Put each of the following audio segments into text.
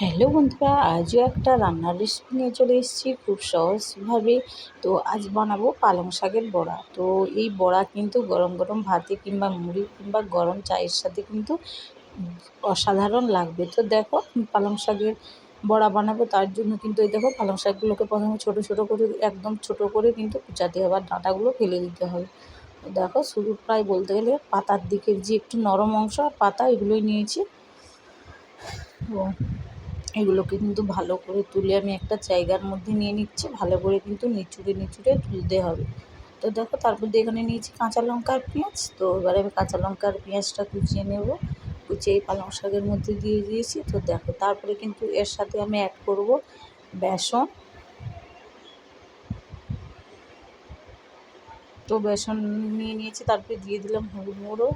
Hello বন্ধুরা, আজও একটা রান্নার রেসিপি নিয়ে চলে এসেছি খুব সহজভাবে। তো আজ বানাবো পালং শাকের বড়া। তো এই বড়া কিন্তু গরম গরম ভাতে কিংবা মুড়ি কিংবা গরম চায়ের সাথে কিন্তু অসাধারণ লাগবে। তো দেখো পালং শাকের বড়া বানাবো, তার জন্য কিন্তু এই দেখো পালং শাকগুলোকে প্রথমে ছোটো ছোটো করে, একদম ছোটো করে কিন্তু কুচাতে হবে আর ডাঁটাগুলো ফেলে দিতে হবে। দেখো শুরু প্রায় বলতে গেলে পাতার দিকের যে একটু নরম অংশ আর পাতা, এগুলোই নিয়েছি। এগুলোকে কিন্তু ভালো করে তুলে আমি একটা জায়গার মধ্যে নিয়ে নিচ্ছি, ভালো করে কিন্তু নিচুড়ে নিচুড়ে তুলতে হবে। তো দেখো, তারপর দিয়ে এখানে নিয়েছি কাঁচা লঙ্কা আর পেঁয়াজ। তো এবারে আমি কাঁচা লঙ্কা আর পেঁয়াজটা কুচিয়ে নেব। কুচিয়ে এই পালং শাকের মধ্যে দিয়ে দিয়েছি। তো দেখো, তারপরে কিন্তু এর সাথে আমি অ্যাড করব বেসন। তো বেসন নিয়ে নিয়েছি, তারপরে দিয়ে দিলাম হলুদ গুঁড়ো,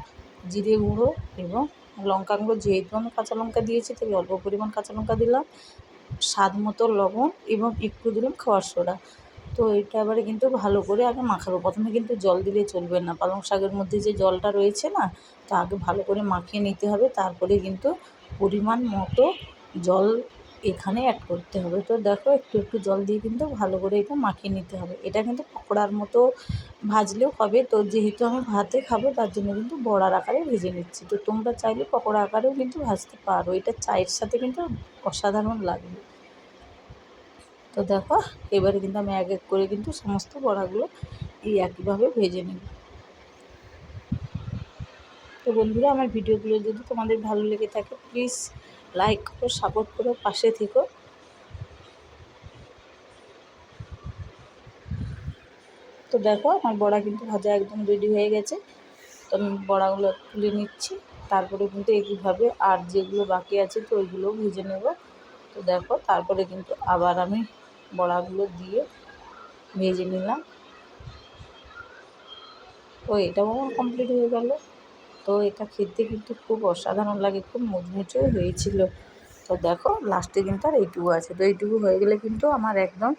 জিরে গুঁড়ো এবং লঙ্কা গুঁড়ো যেহেতু আমি কাঁচা লঙ্কা দিয়েছি, তাই অল্প পরিমাণ কাঁচা লঙ্কা দিলাম। স্বাদ মতো লবণ এবং একটু দিলাম খাওয়ার সোডা। তো এটা এবারে কিন্তু ভালো করে আগে মাখাবো। প্রথমে কিন্তু জল দিলে চলবে না। পালং শাকের মধ্যে যে জলটা রয়েছে না, তা আগে ভালো করে মাখিয়ে নিতে হবে। তারপরে কিন্তু পরিমাণ মতো জল এখানে অ্যাড করতে হবে। তো দেখো একটু একটু জল দিয়ে কিন্তু ভালো করে এটা মাখিয়ে নিতে হবে। এটা কিন্তু পকোড়ার মতো ভাজলেও হবে। তো যেহেতু আমি ভাতে খাব, তার জন্য কিন্তু বড়ার আকারে ভেজে নিচ্ছি। তো তোমরা চাইলে পকোড়া আকারেও কিন্তু ভাজতে পারো। এটা চায়ের সাথে কিন্তু অসাধারণ লাগবে তো দেখো, এবারে কিন্তু আমি এক এক করে কিন্তু সমস্ত বড়াগুলো এই একইভাবে ভেজে নেব। তো বন্ধুরা, আমার ভিডিওগুলো যদি তোমাদের ভালো লেগে থাকে প্লিজ লাইক করো সাপোর্ট করো, পাশে থেকো। তো দেখো, আমার বড়া কিন্তু ভাজা একদম রেডি হয়ে গেছে। তো আমি বড়াগুলো তুলে নিচ্ছি। তারপরে কিন্তু এইভাবে আর যেগুলো বাকি আছে, তো ওইগুলোও ভেজে নেব। তো দেখো, তারপরে কিন্তু আবার আমি বড়াগুলো দিয়ে ভেজে নিলাম। ও এটাও আমার কমপ্লিট হয়ে গেল। তো এটা খেতে কিন্তু খুব অসাধারণ লাগে, খুব মুচমুচেও হয়েছিল। তো দেখো লাস্টে কিন্তু আর এইটুকু আছে। তো এইটুকু হয়ে গেলে কিন্তু আমার একদম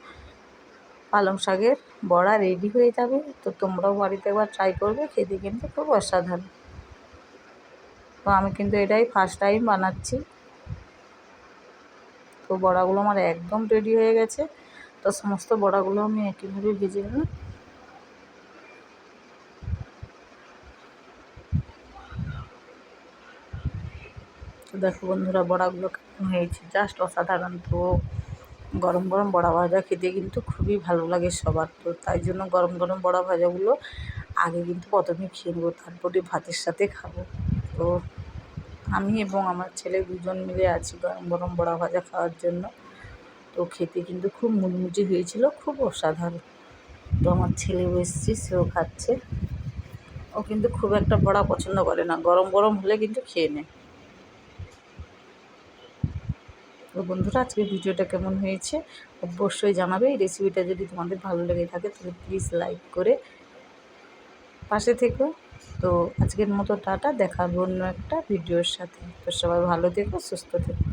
পালং শাকের বড়া রেডি হয়ে যাবে। তো তোমরাও বাড়িতে একবার ট্রাই করবে, খেতে কিন্তু খুব অসাধারণ। তো আমি কিন্তু এটাই ফার্স্ট টাইম বানাচ্ছি। তো বড়াগুলো আমার একদম রেডি হয়ে গেছে। তো সমস্ত বড়াগুলো আমি একইভাবে ভেজে নিলাম। তো দেখো বন্ধুরা, বড়াগুলো কেমন হয়েছে? জাস্ট অসাধারণ তো। গরম গরম বড়া ভাজা খেতে কিন্তু খুবই ভালো লাগে সবার তো। তাই জন্য গরম গরম বড়া ভাজাগুলো আগে কিন্তু প্রথমে খেয়ে নেব, তারপরে ভাতের সাথে খাব। তো আমি এবং আমার ছেলে দুজন মিলে আছি গরম গরম বড়া ভাজা খাওয়ার জন্য। তো খেতে কিন্তু খুব মুচমুচে হয়েছিল, খুব অসাধারণ। তো আমার ছেলেও এসছে, সেও খাচ্ছে। ও কিন্তু খুব একটা বড়া পছন্দ করে না। গরম গরম হলে কিন্তু খেয়ে নেয়। তো বন্ধুরা আজকে ভিডিওটা কেমন হয়েছে অবশ্যই জানাবে। এই রেসিপিটা যদি তোমাদের ভালো লেগে থাকে, তাহলে প্লিজ লাইক করে পাশে থেকো। তো আজকের মতো টাটা দেখাবো অন্য একটা ভিডিওর সাথে। তো সবাই ভালো থেকো, সুস্থ থেকো।